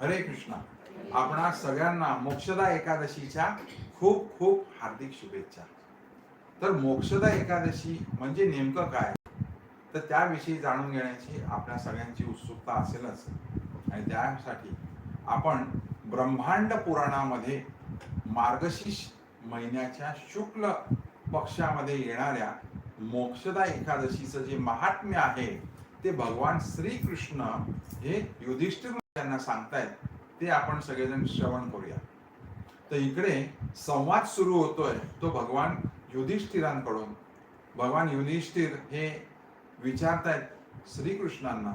हरे कृष्णा. आपणा सगळ्यांना मोक्षदा एकादशीच्या खूप खूप हार्दिक शुभेच्छा. तर मोक्षदा एकादशी म्हणजे नेमकं काय? तर त्याविषयी जाणून घेण्याची आपल्या सगळ्यांची उत्सुकता असेलच. आणि त्यासाठी आपण ब्रह्मांड पुराणामध्ये मार्गशीर्ष महिन्याच्या शुक्ल पक्षामध्ये येणाऱ्या मोक्षदा एकादशीचं जे महात्म्य आहे ते भगवान श्रीकृष्ण हे युधिष्ठिर त्यांना सांगतायत ते आपण सगळेजण श्रवण करूया. तर इकडे संवाद सुरू होतोय तो भगवान युधिष्ठिरांकडून. भगवान युधिष्ठिर हे विचारतायत श्रीकृष्णांना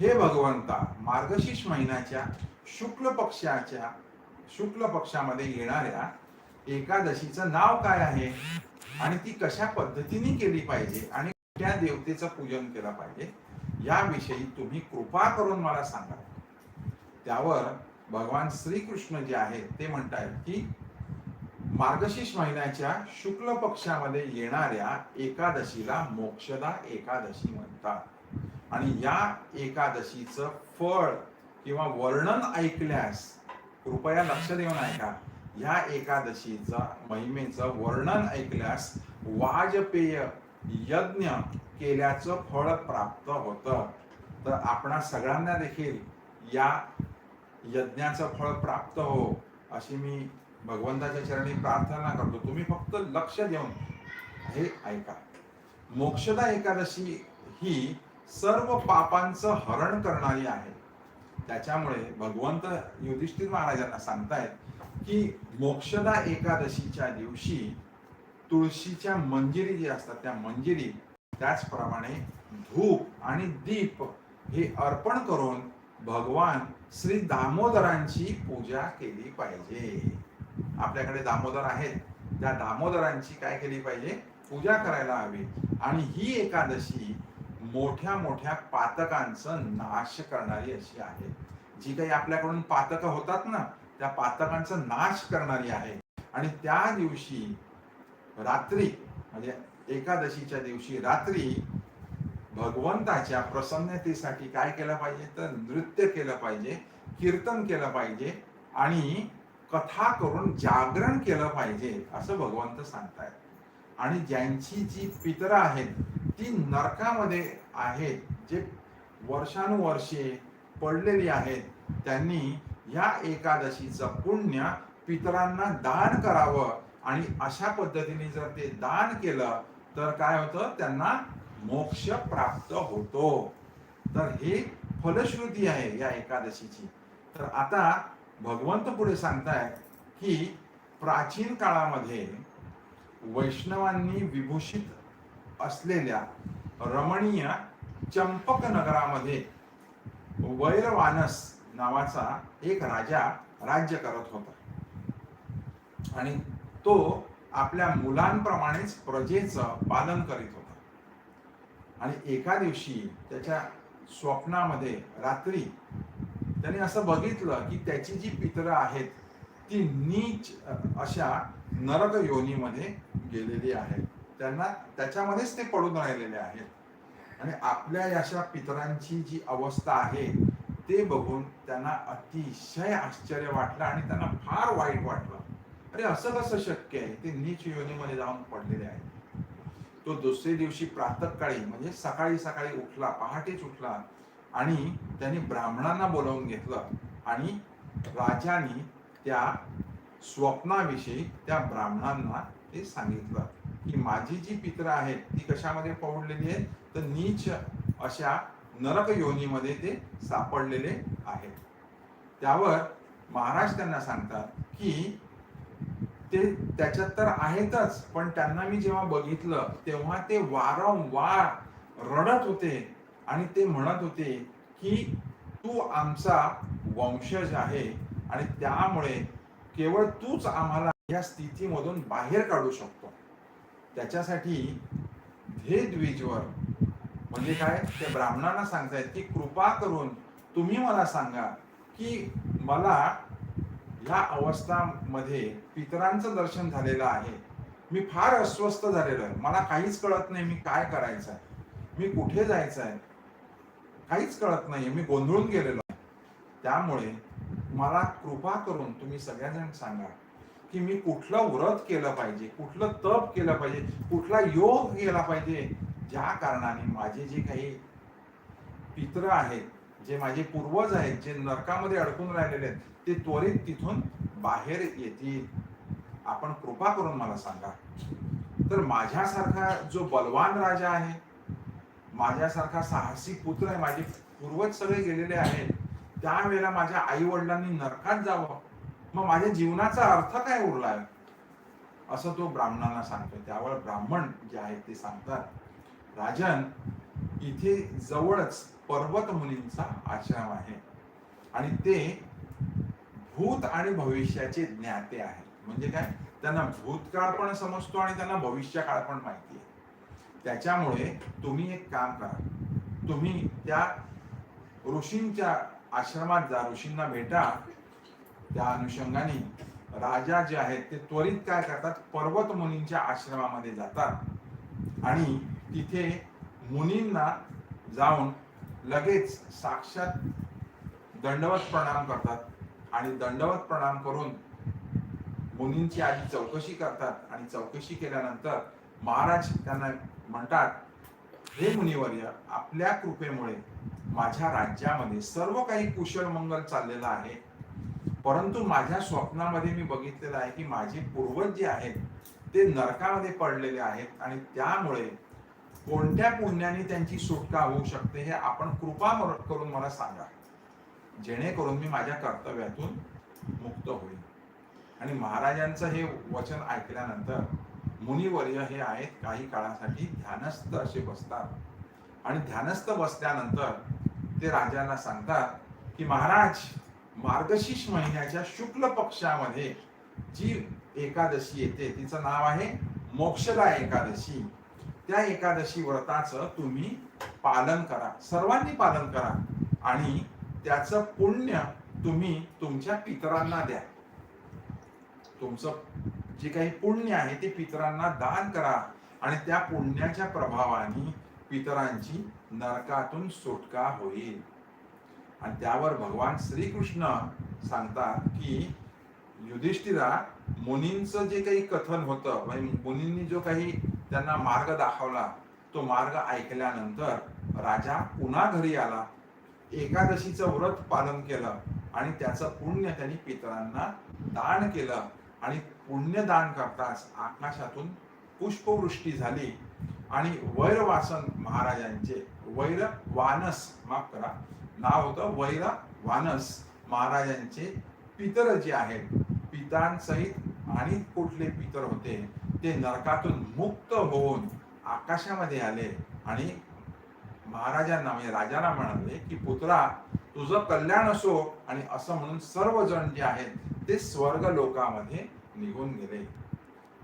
हे भगवंता मार्गशीर्ष महिन्याच्या शुक्ल पक्षाच्या शुक्ल पक्षामध्ये येणाऱ्या एकादशीचं नाव काय आहे? आणि ती कशा पद्धतीने केली पाहिजे? आणि त्या देवतेचं पूजन केलं पाहिजे. याविषयी तुम्ही कृपा करून मला सांगा. त्यावर भगवान श्रीकृष्ण जे आहेत ते म्हणतायत की मार्गशीर्ष महिन्याच्या शुक्ल पक्षामध्ये येणाऱ्या एकादशीला मोक्षदा एकादशी म्हणतात. आणि या एकादशीचं फळ किंवा वर्णन ऐकल्यास कृपया लक्ष देऊन ऐका. या एकादशीचा महिमेचं वर्णन ऐकल्यास वाजपेय यज्ञ केल्याचं फळ प्राप्त होतं. तर आपणा सगळ्यांना देखील या यज्ञाचं फळ प्राप्त हो अशी मी भगवंताच्या चरणी प्रार्थना करतो. तुम्ही फक्त लक्ष देऊन हे ऐका. मोक्षदा एकादशी ही सर्व पापांचं हरण करणारी आहे. त्याच्यामुळे भगवंत युधिष्ठिर महाराजांना सांगतायत की मोक्षदा एकादशीच्या दिवशी तुळशीच्या मंजिरी जी असतात त्या मंजिरी त्याचप्रमाणे धूप आणि दीप हे अर्पण करून भगवान श्री दामोदरांची पूजा केली पाहिजे. आपल्याकडे दामोदर आहेत. त्या दामोदरांची काय केली पाहिजे? पूजा करायला हवी. आणि ही एकादशी मोठ्या मोठ्या पातकांचं नाश करणारी अशी आहे. जी काही आपल्याकडून पातकं होतात ना त्या पातकांचा नाश करणारी आहे. आणि त्या दिवशी रात्री म्हणजे एकादशीच्या दिवशी रात्री भगवंताच्या प्रसन्नतेसाठी काय केलं पाहिजे? तर नृत्य केलं पाहिजे कीर्तन केलं पाहिजे आणि कथा करून जागरण केलं पाहिजे असं भगवंत सांगतायत. आणि ज्यांची जी पितरं आहेत ती नरकामध्ये आहेत जे वर्षानुवर्षे पडलेली आहेत त्यांनी या एकादशीचं पुण्य पितरांना दान करावं आणि अशा पद्धतीने जर ते दान केलं तर काय होतं? त्यांना मोक्ष प्राप्त होतो. तर हे फलश्रुती आहे या एकादशीची. तर आता भगवंत पुढे सांगताय की प्राचीन काळामध्ये वैष्णवांनी विभूषित असलेल्या रमणीय चंपक नगरामध्ये वैरवानस नावाचा एक राजा राज्य करत होता. आणि तो आपल्या मुलांप्रमाणेच प्रजेचं पालन करीत होता. आणि एका दिवशी त्याच्या स्वप्नामध्ये रात्री त्याने असं बघितलं की त्याची जी पितरं आहेत ती नीच अशा नरक योनीमध्ये गेलेली आहेत. त्यांना त्याच्यामध्येच ते पडून राहिलेले आहेत. आणि आपल्या अशा पितरांची जी अवस्था आहे ते बघून त्यांना अतिशय आश्चर्य वाटलं आणि त्यांना फार वाईट वाटलं. अरे असं कसं शक्य आहे? ते नीच योनीमध्ये जाऊन पडलेले आहे तो दुसऱ्या दिवशी प्रातःकाळी म्हणजे सकाळी सकाळी उठला पहाटेच उठला आणि त्यांनी ब्राह्मणांना बोलावून घेतलं आणि राजाने त्या स्वप्नाविषयी त्या ब्राह्मणांना ते सांगितलं की माझी जी पित्र आहेत ती कशामध्ये पवडलेली आहेत? तर नीच अशा नरक योनीमध्ये ते सापडलेले आहेत. त्यावर महाराज त्यांना सांगतात की ते त्याच्यात तर आहेतच पण त्यांना मी जेव्हा बघितलं तेव्हा ते वारंवार रडत होते आणि ते म्हणत होते की तू आमचा वंशज आहे आणि त्यामुळे केवळ तूच आम्हाला या स्थितीमधून बाहेर काढू शकतो. त्याच्यासाठी हे द्विजवर म्हणजे काय? ते ब्राह्मणांना सांगतायत की कृपा करून तुम्ही मला सांगा की मला ह्या अवस्थामध्ये पितरांचं दर्शन झालेलं आहे. मी फार अस्वस्थ झालेलो आहे. मला काहीच कळत नाही मी काय करायचं आहे. मी कुठे जायचं आहे? काहीच कळत नाही मी गोंधळून गेलेलो आहे. त्यामुळे मला कृपा करून तुम्ही सगळ्याजण सांगा की मी कुठलं व्रत केलं पाहिजे? कुठलं तप केलं पाहिजे? कुठला योग केला पाहिजे? ज्या कारणाने माझे जे काही पित्र आहेत जे माझे पूर्वज आहेत जे नरकामध्ये अडकून राहिलेले आहेत ते त्वरित तिथून बाहेर येतील. आपण कृपा करून मला सांगा. तर माझ्यासारखा जो बलवान राजा आहे माझ्यासारखा साहसी पुत्र आहे माझे पूर्वज सगळे गेलेले आहेत त्यावेळेला माझ्या आई वडिलांनी नरकात जावं. मग माझ्या जीवनाचा अर्थ काय उरलाय? असं तो ब्राह्मणांना सांगतो त्यावर ब्राह्मण जे आहेत ते सांगतात. राजन इथे जवळच पर्वत मुनींचा आश्रम आहे. आणि ते भूत आणि भविष्याचे ज्ञाते आहेत. म्हणजे काय? त्यांना भूतकाळ पण समजतो आणि त्यांना भविष्यकाळ पण माहिती आहे. त्याच्यामुळे तुम्ही एक काम करा. तुम्ही त्या ऋषींच्या आश्रमात जा. ऋषींना भेटा. त्या अनुषंगाने राजा जे आहेत ते त्वरित काय करतात? पर्वत मुनींच्या आश्रमामध्ये जातात. आणि तिथे मुनींना जाऊन लगेच साक्षात दंडवत प्रणाम करतात आणि दंडवत प्रणाम करून मुनींची आधी चौकशी करतात आणि चौकशी केल्यानंतर महाराज त्यांना म्हणतात हे मुनिवर्य आपल्या कृपेमुळे माझ्या राज्यामध्ये सर्व काही कुशल मंगल चाललेलं आहे. परंतु माझ्या स्वप्नामध्ये मी बघितलेलं आहे की माझे पूर्वज जे आहेत ते नरकामध्ये पडलेले आहेत आणि त्यामुळे कोणत्या पुण्याने त्यांची सुटका होऊ शकते हे आपण कृपा करून मला सांगा. जेणेकरून मी माझ्या कर्तव्यातून मुक्त होईल. आणि महाराजांचं हे वचन ऐकल्यानंतर मुनिवर्य हे आहेत काही काळासाठी ध्यानस्थ असे बसतात. आणि ध्यानस्थ बसल्यानंतर ते राजांना सांगतात की महाराज मार्गशीर्ष महिन्याच्या शुक्ल पक्षामध्ये जी एकादशी येते तिचं नाव आहे मोक्षदा एकादशी. त्या एकादशी व्रताचं तुम्ही पालन करा. सर्वांनी पालन करा. आणि त्याचं पुण्य तुम्ही तुमच्या पितरांना द्या. तुमचं जे काही पुण्य आहे ते पितरांना दान करा. आणि त्या पुण्याच्या प्रभावाने पितरांची नरकातून सुटका होईल. आणि त्यावर भगवान श्रीकृष्ण सांगतात की युधिष्ठिरा मुनींचं जे काही कथन होतं म्हणजे मुनींनी जो काही त्यांना मार्ग दाखवला. तो मार्ग ऐकल्यानंतर राजा पुन्हा घरी आला. एकादशीचं व्रत पालन केलं आणि त्याचं पुण्य त्यांनी पितरांना दान केलं. आणि पुण्यदान करताच आकाशातून पुष्पवृष्टी झाली. आणि वैरवासन महाराजांचे वैर वानस माफ करा नाव होतं वैर वानस महाराजांचे पितर जे आहेत पितांसहित आणि कुठले पितर होते ते नरकातून मुक्त होऊन आकाशामध्ये आले आणि महाराजांना म्हणजे राजाला म्हणाले की पुत्रा तुझं कल्याण असो आणि असं म्हणून सर्वजण जे आहेत ते स्वर्ग लोकामध्ये निघून गेले.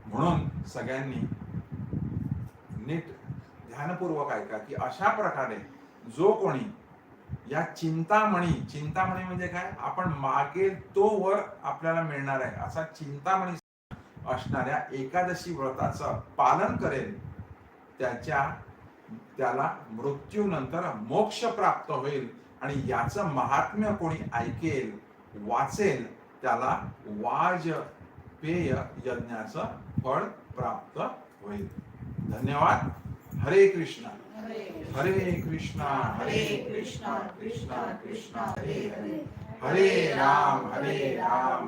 म्हणून सगळ्यांनी नीट ध्यानपूर्वक ऐका की अशा प्रकारे जो कोणी या चिंतामणी चिंतामणी म्हणजे काय? आपण मागेल तो वर आपल्याला मिळणार आहे. असा चिंतामणी असणाऱ्या एकादशी व्रताचं पालन करेल त्याच्या त्याला मृत्यूनंतर मोक्ष प्राप्त होईल आणि याचं महात्म्य कोणी ऐकेल वाचेल त्याला वाज पेय यज्ञाचं फळ प्राप्त होईल. धन्यवाद. हरे कृष्ण. हरे कृष्ण. हरे कृष्ण. कृष्ण कृष्ण हरे हरे. हरे राम हरे राम.